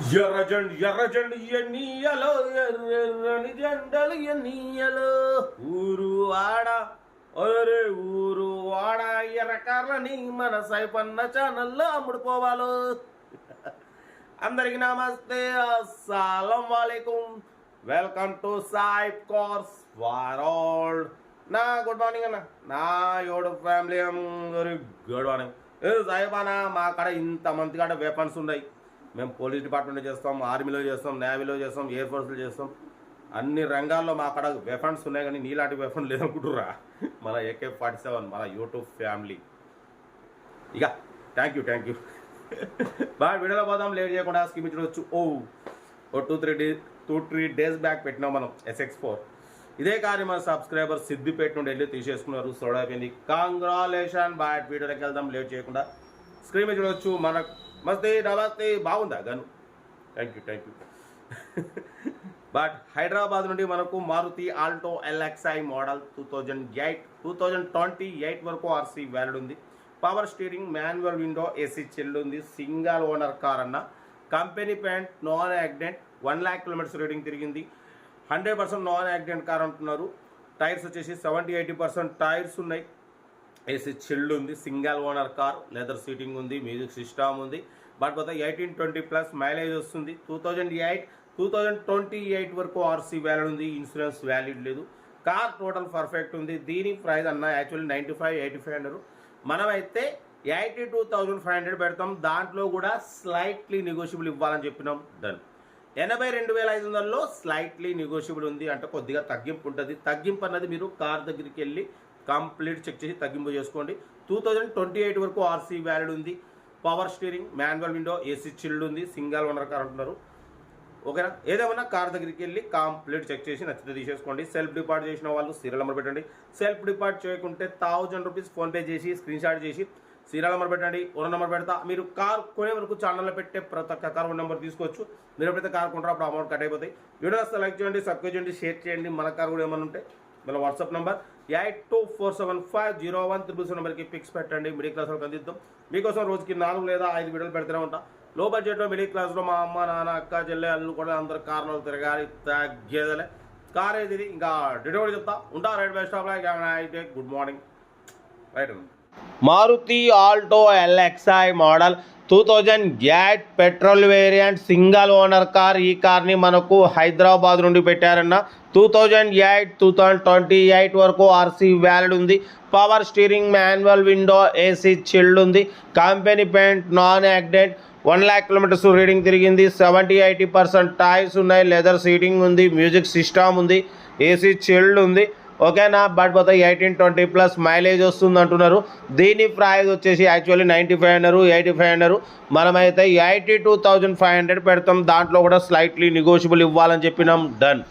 ఎర్రజండి ఎర్రజండి ఎన్నీయలో ఎర్రెర్రని జెండలు ఎన్నీయలో. ఊరు వాడ ఒరే ఊరు వాడ ఎర్రకర్రని మన సైపన్న ఛానల్లో అమ్ముడుపోవాలో అందరికి నమస్తే అస్సలం వాలేకుం. Welcome to Saib cars world. నా గుడ్ మార్నింగ్ అన్న. నా యోడు ఫ్యామిలీ అందరి గుడ్ మార్నింగ్. ఏ సాయిబ్ మా కాడ ఇంత మంది కాడ వెపన్స్ ఉన్నాయి మేము పోలీస్ డిపార్ట్మెంట్లో చేస్తాం ఆర్మీలో చేస్తాం నేవీలో చేస్తాం ఎయిర్ ఫోర్స్లో చేస్తాం. అన్ని రంగాల్లో మా కాడ వెఫన్స్ ఉన్నాయి కానీ నీలాంటి వెఫన్ లేదనుకుంటురా మన ఏకే ఫార్టీ సెవెన్ మన యూట్యూబ్ ఫ్యామిలీ ఇక థ్యాంక్ యూ థ్యాంక్ యూ బాగా వీడియోలో పోదాం లేట్ చేయకుండా స్కిమ్ ఇచ్చవచ్చు ఓ ఓ two three days two three days back పెట్టినాం మనం ఎస్ఎక్స్ ఫోర్ ఇదే కానీ మన సబ్స్క్రైబర్ సిద్దిపేట నుండి వెళ్ళి తీసేసుకున్నారు. సోడా అయిపోయింది కాంగ్రాలేషన్ బాయ్. వీడియోలోకి వెళ్దాం లేట్ చేయకుండా. స్క్రీన్ మీద చూడవచ్చు మన మస్తే నమస్తే బాగుందా గను? Thank you thank you but Hyderabad నుండి మనకు Maruti Alto LXI model two thousand eight two thousand twenty eight వరకు ఆర్సీ వ్యాలిడ్ ఉంది. Power steering manual window AC chill ఉంది. సింగల్ ఓనర్ కార్ అన్న. Company paint non accident one lakh kilometres reading తిరిగింది. Hundred percent non accident car అంటున్నారు. Tyres వచ్చేసి seventy eighty percent tyres ఉన్నాయి. AC చెల్లుంది ఉంది. Single owner car leather seating ఉంది. Music system ఉంది. బట్ పోతే ఎయిటీన్ ట్వంటీ ప్లస్ మైలేజ్ వస్తుంది. Two thousand eight two thousand twenty eight వరకు ఆర్సీ వ్యాలిడ్ ఉంది ఇన్సూరెన్స్ వ్యాలిడ్ లేదు. కార్ టోటల్ పర్ఫెక్ట్ ఉంది. దీని ప్రైస్ అన్న actually ninety five eighty five అన్నారు. మనమైతే eighty two thousand five hundred పెడతాం. దాంట్లో కూడా స్లైట్లీ నెగోషియబుల్ ఇవ్వాలని చెప్పినాం. డన్ ఎనభై రెండు వేల ఐదు వందలలో స్లైట్లీ నెగోషియబుల్ ఉంది అంటే కొద్దిగా తగ్గింపు ఉంటుంది. తగ్గింపు అన్నది మీరు కార్ దగ్గరికి వెళ్ళి కంప్లీట్ చెక్ చేసి తగ్గింపు చేసుకోండి. టూ థౌజండ్ ట్వంటీ ఎయిట్ వరకు ఆర్సీ వ్యాలిడ్ ఉంది. Power steering manual window AC chilled ఉంది సింగల్ ఓనర్ కార్ అంటున్నారు. ఓకేనా? ఏదేమన్నా కార్ దగ్గరికి వెళ్ళి కంప్లీట్ చెక్ చేసి నచ్చితే తీసేసుకోండి. సెల్ఫ్ డిపార్ట్ చేసిన వాళ్ళు సీరియల్ నెంబర్ పెట్టండి. సెల్ఫ్ డిపార్ట్ చేయకుంటే థౌజండ్ రూపీస్ ఫోన్పే చేసి స్క్రీన్ షాట్ చేసి సీరియల్ నెంబర్ పెట్టండి. ఓనర్ నెంబర్ పెడతా. మీరు కార్ కొనే వరకు ఛానల్లో పెట్టే ప్రతి ఒక్క కార్ నెంబర్ తీసుకోవచ్చు. మీరు ఎప్పుడైతే కార్ కొంటారో అప్పుడు అమౌంట్ కట్ అయిపోతాయి. వీడియో లైక్ చేయండి సబ్స్క్రైబ్ చేయండి షేర్ చేయండి. మన కార్ కూడా ఏమైనా ఉంటే మన WhatsApp number eight two four seven five zero one triple seven నెంబర్కి పిక్స్ పెట్టండి. మిడిల్ క్లాస్ వాళ్ళకి అందిద్దాం. మీకోసం రోజుకి నాలుగు లేదా ఐదు వీడియోలు పెడుతూనే ఉంటా. లో బడ్జెట్లో మిడిల్ క్లాస్లో మా అమ్మ నాన్న అక్క చెల్లె అల్లు కూడా అందరు కార్లో తిరగాలి తగ్గేదలే. కార్ ఏది ఇది? ఇంకా డెలివరీ చెప్తా. ఉంటా right bye స్టాప్లో good morning right Maruti Alto LXI model. Two thousand eight petrol variant single owner car. ఈ కార్ని మనకు హైదరాబాద్ నుండి పెట్టారన్న. Two thousand eight two thousand twenty eight వరకు ఆర్సీ వ్యాలిడ్ ఉంది. Power steering manual window AC chilled ఉంది. Company paint non accident one lakh kilometres reading తిరిగింది. Seventy eighty percent tyres ఉన్నాయి. Leather seating ఉంది. మ్యూజిక్ సిస్టమ్ ఉంది. AC chilled ఉంది. ఓకేనా? But పోతే ఎయిటీన్ ట్వంటీ ప్లస్ మైలేజ్ వస్తుంది అంటున్నారు. దీని ప్రైస్ వచ్చేసి యాక్చువల్లీ నైంటీ ఫైవ్ అన్నారు ఎయిటీ ఫైవ్ అన్నారు. మనమైతే eighty two thousand five hundred పెడతాం. దాంట్లో కూడా స్లైట్లీ నెగోషియబుల్ ఇవ్వాలని చెప్పినాం. Done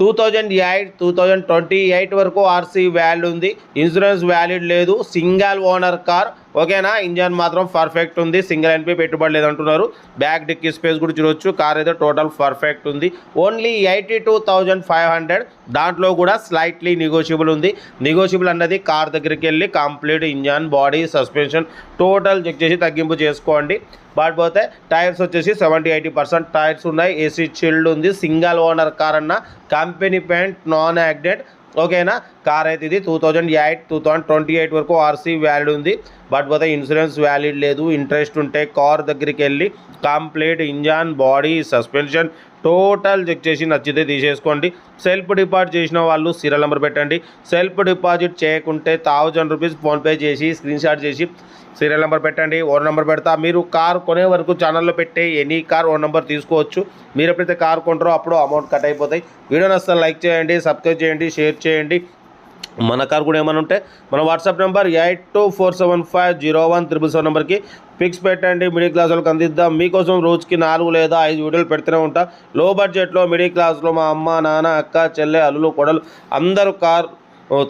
two thousand eight two thousand twenty eight వరకు ఆర్సీ వ్యాల్యూ ఉంది. ఇన్సూరెన్స్ వ్యాలిడ్ లేదు. సింగల్ ఓనర్ కార్ ఓకేనా? ఇంజన్ మాత్రం పర్ఫెక్ట్ ఉంది. సింగిల్ ఎన్పి పెట్టుబడి లేదంటున్నారు. బ్యాక్ డిక్కీ స్పేస్ కూడా చూడొచ్చు. కార్ అయితే టోటల్ పర్ఫెక్ట్ ఉంది. Only eighty two thousand five hundred దాంట్లో కూడా స్లైట్లీ నెగోషియబుల్ ఉంది. నెగోషియబుల్ అన్నది కార్ దగ్గరికి వెళ్ళి complete engine body suspension total check చేసి తగ్గింపు చేసుకోండి. పడిపోతే టైర్స్ వచ్చేసి సెవెంటీ ఎయిటీ పర్సెంట్ టైర్స్ ఉన్నాయి. ఏసీ చిల్డ్ ఉంది. సింగల్ ఓనర్ కార్ అన్న. కంపెనీ పెయింట్ నాన్ యాక్సిడెంట్ ఓకేనా? కార్ అయితే ఇది two thousand eight two thousand twenty eight వరకు ఆర్సీ వ్యాలిడ్ ఉంది. బట్ పోతే ఇన్సూరెన్స్ వ్యాలిడ్ లేదు. ఇంట్రెస్ట్ ఉంటే కార్ దగ్గరికి వెళ్ళి complete engine body suspension total check చేసి నచ్చితే తీసేసుకోండి. సెల్ఫ్ డిపాజిట్ చేసిన వాళ్ళు సీరియల్ నెంబర్ పెట్టండి. సెల్ఫ్ డిపాజిట్ చేయకుంటే థౌజండ్ రూపీస్ ఫోన్పే చేసి స్క్రీన్ షాట్ చేసి సీరియల్ నెంబర్ పెట్టండి. ఓన్ నెంబర్ పెడతా. మీరు కార్ కొనే వరకు ఛానల్లో పెట్టే ఎనీ కార్ ఓన్ నెంబర్ తీసుకోవచ్చు. మీరు ఎప్పుడైతే కార్ కొంటారో అప్పుడు అమౌంట్ కట్ అయిపోతాయి. వీడియో నచ్చితే లైక్ చేయండి సబ్స్క్రైబ్ చేయండి షేర్ చేయండి. మన కార్ కూడా ఏమైనా ఉంటే మన WhatsApp number eight two four seven five zero one triple seven నెంబర్కి పిక్స్ పెట్టండి మిడిల్ క్లాస్ వాళ్ళకి అందిద్దాం. మీకోసం రోజుకి నాలుగు లేదా ఐదు వీడియోలు పెడుతూనే ఉంటా. లో బడ్జెట్లో మిడిల్ క్లాస్లో మా అమ్మ నాన్న అక్క చెల్లె అల్లులు కొడలు అందరూ కార్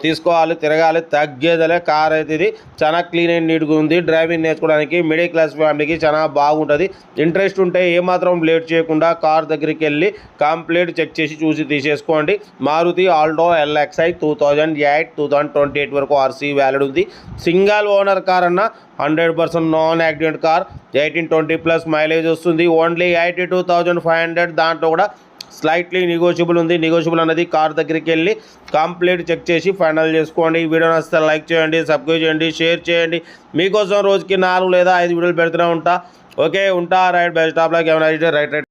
తీసుకోవాలి తిరగాలి తగ్గేదలే కార్ అయితే ఇది చాలా క్లీన్ అండ్ నీట్గా ఉంది. డ్రైవింగ్ నేర్చుకోవడానికి మిడిల్ క్లాస్ ఫ్యామిలీకి చాలా బాగుంటుంది. ఇంట్రెస్ట్ ఉంటే ఏమాత్రం లేట్ చేయకుండా కార్ దగ్గరికి వెళ్ళి కంప్లీట్ చెక్ చేసి చూసి తీసేసుకోండి. Maruti Alto LXI two thousand eight two thousand twenty eight వరకు ఆర్సీ వ్యాలిడ్ ఉంది. సింగల్ ఓనర్ కార్ అన్న hundred percent non accident car eighteen twenty plus mileage వస్తుంది. Only eighty two thousand five hundred దాంట్లో కూడా slightly negotiable ఉంది. Negotiable అనేది car దగ్గరికి వెళ్ళి కంప్లీట్ చెక్ చేసి ఫైనల్ చేసుకోండి. ఈ వీడియో నచ్చితే లైక్ చేయండి సబ్స్క్రైబ్ చేయండి షేర్ చేయండి. మీకోసం రోజుకి నాలుగు లేదా ఐదు వీడియోలు పెడుతూనే ఉంటా. ఓకే ఉంటా రైట్ బెస్ట్ ఆఫ్ లైక్ ఏమైనా రైట్ రైట్.